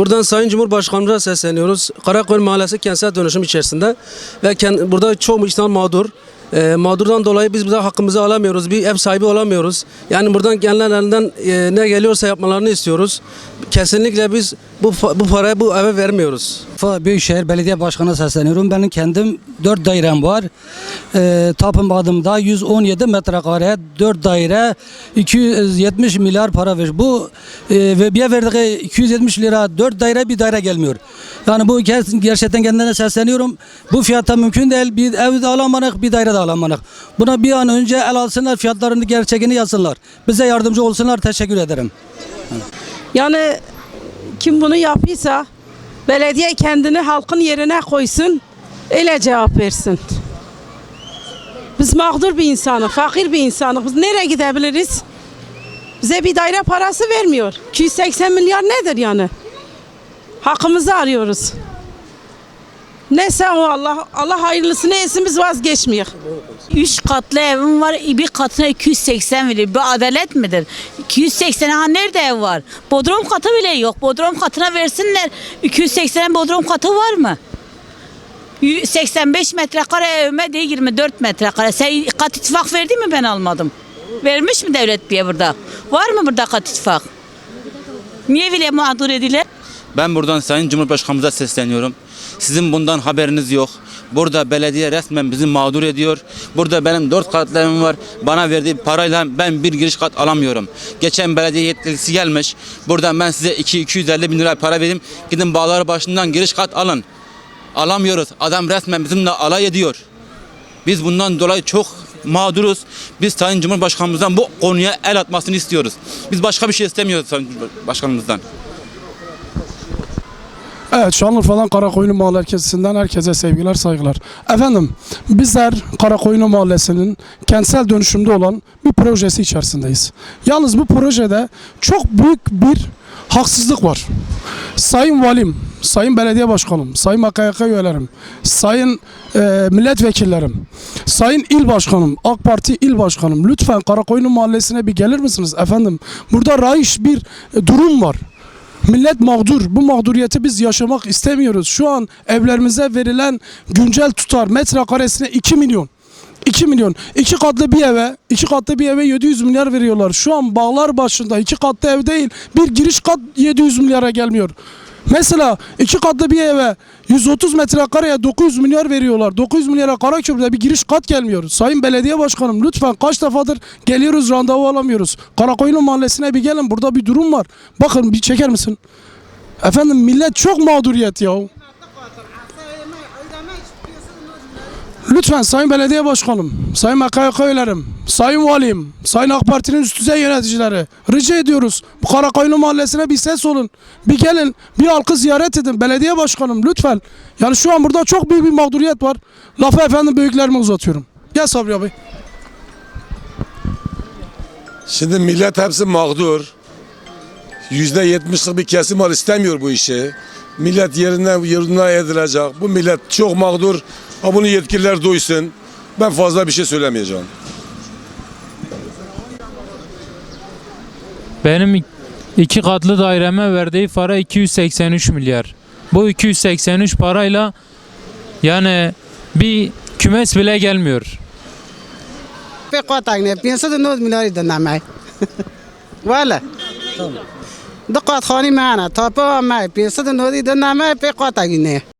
Buradan Sayın Cumhurbaşkanımıza sesleniyoruz. Karakoyun Mahallesi kentsel dönüşüm içerisinde ve burada çok insan mağdur. E, mağdurdan dolayı biz burada hakkımızı alamıyoruz. Bir ev sahibi olamıyoruz. Yani buradan gelen elinden e, ne geliyorsa yapmalarını istiyoruz. Kesinlikle biz bu bu parayı bu eve vermiyoruz. Büyükşehir Belediye Başkanı'na sesleniyorum. Benim kendim 4 dairem var. Ee, tapınmadığımda 117 metrekare 4 daire 270 milyar para ver. Bu e, ve bir verdiği 270 lira 4 daire bir daire gelmiyor. Yani bu ger- gerçekten kendine sesleniyorum. Bu fiyatta mümkün değil. Bir ev alamadık, bir daire de alamadık. Buna bir an önce el alsınlar, fiyatlarını gerçeğini yazsınlar. Bize yardımcı olsunlar. Teşekkür ederim. Yani kim bunu yapıyorsa belediye kendini halkın yerine koysun. Öyle cevap versin. Biz mağdur bir insanız, fakir bir insanız. Biz nereye gidebiliriz? Bize bir daire parası vermiyor. 280 milyar nedir yani? Hakkımızı arıyoruz. Neyse o Allah Allah hayırlısını etsin biz vazgeçmeyek. Üç katlı evim var. Bir katına 280 veriyor. Bu adalet midir? 280 ha nerede ev var? Bodrum katı bile yok. Bodrum katına versinler. 280 bodrum katı var mı? Y- 85 metrekare evime de 24 metrekare. Sen kat ittifak verdi mi ben almadım? Vermiş mi devlet bir burada? Var mı burada kat ittifak? Niye bile mağdur ediler? Ben buradan Sayın Cumhurbaşkanımıza sesleniyorum. Sizin bundan haberiniz yok. Burada belediye resmen bizi mağdur ediyor. Burada benim dört katlı evim var. Bana verdiği parayla ben bir giriş kat alamıyorum. Geçen belediye yetkilisi gelmiş. Buradan ben size 2-250 bin lira para vereyim. Gidin bağlar başından giriş kat alın. Alamıyoruz. Adam resmen bizimle alay ediyor. Biz bundan dolayı çok mağduruz. Biz Sayın Cumhurbaşkanımızdan bu konuya el atmasını istiyoruz. Biz başka bir şey istemiyoruz Sayın Cumhurbaşkanımızdan. Evet Şanlıurfa'dan Karakoyunlu Mahalle Merkezi'nden herkese sevgiler saygılar. Efendim bizler Karakoyunlu Mahallesi'nin kentsel dönüşümde olan bir projesi içerisindeyiz. Yalnız bu projede çok büyük bir haksızlık var. Sayın Valim, Sayın Belediye Başkanım, Sayın MKYK üyelerim, Sayın e, milletvekillerim, Sayın İl Başkanım, AK Parti İl Başkanım lütfen Karakoyunlu Mahallesi'ne bir gelir misiniz efendim? Burada raiş bir e, durum var. Millet mağdur. Bu mağduriyeti biz yaşamak istemiyoruz. Şu an evlerimize verilen güncel tutar metrekaresine 2 milyon. 2 milyon. 2 katlı bir eve, 2 katlı bir eve 700 milyar veriyorlar. Şu an bağlar başında 2 katlı ev değil, bir giriş kat 700 milyara gelmiyor. Mesela iki katlı bir eve 130 metrekareye 900 milyar veriyorlar. 900 milyara Karaköprü'de bir giriş kat gelmiyor. Sayın Belediye Başkanım lütfen kaç defadır geliyoruz randevu alamıyoruz. Karakoyunlu Mahallesi'ne bir gelin burada bir durum var. Bakın bir çeker misin? Efendim millet çok mağduriyet ya. Lütfen Sayın Belediye Başkanım, Sayın MKYK üyelerim, Sayın Valim, Sayın AK Parti'nin üst düzey yöneticileri rica ediyoruz. Bu Karakoyunlu Mahallesi'ne bir ses olun. Bir gelin, bir halkı ziyaret edin. Belediye Başkanım lütfen. Yani şu an burada çok büyük bir mağduriyet var. Lafı efendim büyüklerime uzatıyorum. Gel Sabri abi. Şimdi millet hepsi mağdur. Yüzde yetmişlik bir kesim var istemiyor bu işi. Millet yerinden yerine edilecek. Bu millet çok mağdur. Ha bunu yetkililer duysun. Ben fazla bir şey söylemeyeceğim. Benim iki katlı daireme verdiği para 283 milyar. Bu 283 parayla yani bir kümes bile gelmiyor. pe kota ne pienso de nos milari de namai دقات خانی معنا تا پا ما پی صد نوری دنا ما پی قاطع گینه